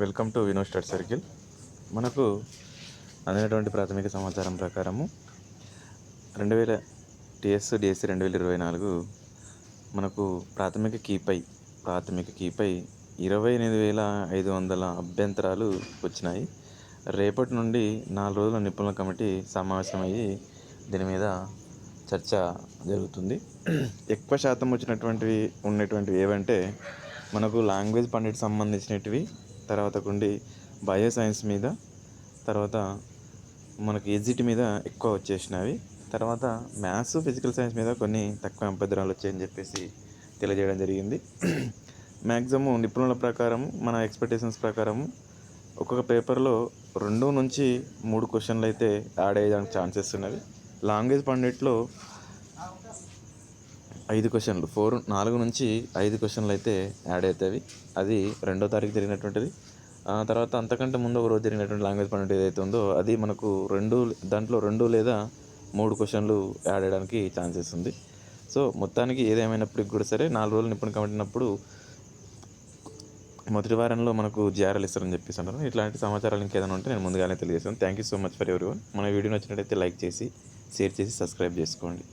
Welcome to వినో stud circle. మనకు అందినటువంటి ప్రాథమిక సమాచారం ప్రకారము రెండు వేల టిఎస్ డిఎస్సి రెండు వేల ఇరవై నాలుగు మనకు ప్రాథమిక కీపై ప్రాథమిక కీపై ఇరవై ఎనిమిది వేల ఐదు వందల అభ్యంతరాలు వచ్చినాయి. రేపటి నుండి నాలుగు రోజుల నిపుణుల కమిటీ సమావేశమయ్యి దీని మీద చర్చ జరుగుతుంది. ఎక్కువ శాతం వచ్చినటువంటివి ఉన్నటువంటివి ఏవంటే మనకు లాంగ్వేజ్ పండిట్ సంబంధించినటివి తర్వాత గుండి బయో సైన్స్ మీద తర్వాత మనకి ఎగ్జిట్ మీద ఎక్కువ వచ్చేసినవి. తర్వాత మ్యాథ్స్ ఫిజికల్ సైన్స్ మీద కొన్ని తక్కువ అభ్యంతరాలు వచ్చాయని చెప్పేసి తెలియజేయడం జరిగింది. మ్యాక్సిమం నిపుణుల ప్రకారం మన ఎక్స్పెక్టేషన్స్ ప్రకారం ఒక్కొక్క పేపర్లో రెండు నుంచి మూడు క్వశ్చన్లు అయితే యాడ్ అయ్యేదానికి ఛాన్సెస్ ఉన్నవి. లాంగ్వేజ్ పండిట్లో ఐదు క్వశ్చన్లు. ఫోర్ నాలుగు నుంచి ఐదు క్వశ్చన్లు అయితే యాడ్ అవుతాయి. అది రెండో తారీఖు జరిగినటువంటిది. ఆ తర్వాత అంతకంటే ముందు ఒక రోజు జరిగినటువంటి లాంగ్వేజ్ పని ఏదైతే ఉందో అది మనకు రెండు దాంట్లో రెండు లేదా మూడు క్వశ్చన్లు యాడ్ అయ్యడానికి ఛాన్సెస్ ఉంది. సో మొత్తానికి ఏదేమైనప్పటికి కూడా సరే నాలుగు రోజులు నిపుణులు కమిటినప్పుడు మొదటి వారంలో మనకు జిఆర్ఎల్ ఇస్తారని చెప్పేసి అన్నారు ఇట్లాంటి సమాచారాలు ఇంకేదైనా ఉంటే నేను ముందుగానే తెలియజేస్తాను. Thank you so much for everyone మన వీడియో నచ్చినట్టయితే లైక్ చేసి షేర్ చేసి సబ్స్క్రైబ్ చేసుకోండి.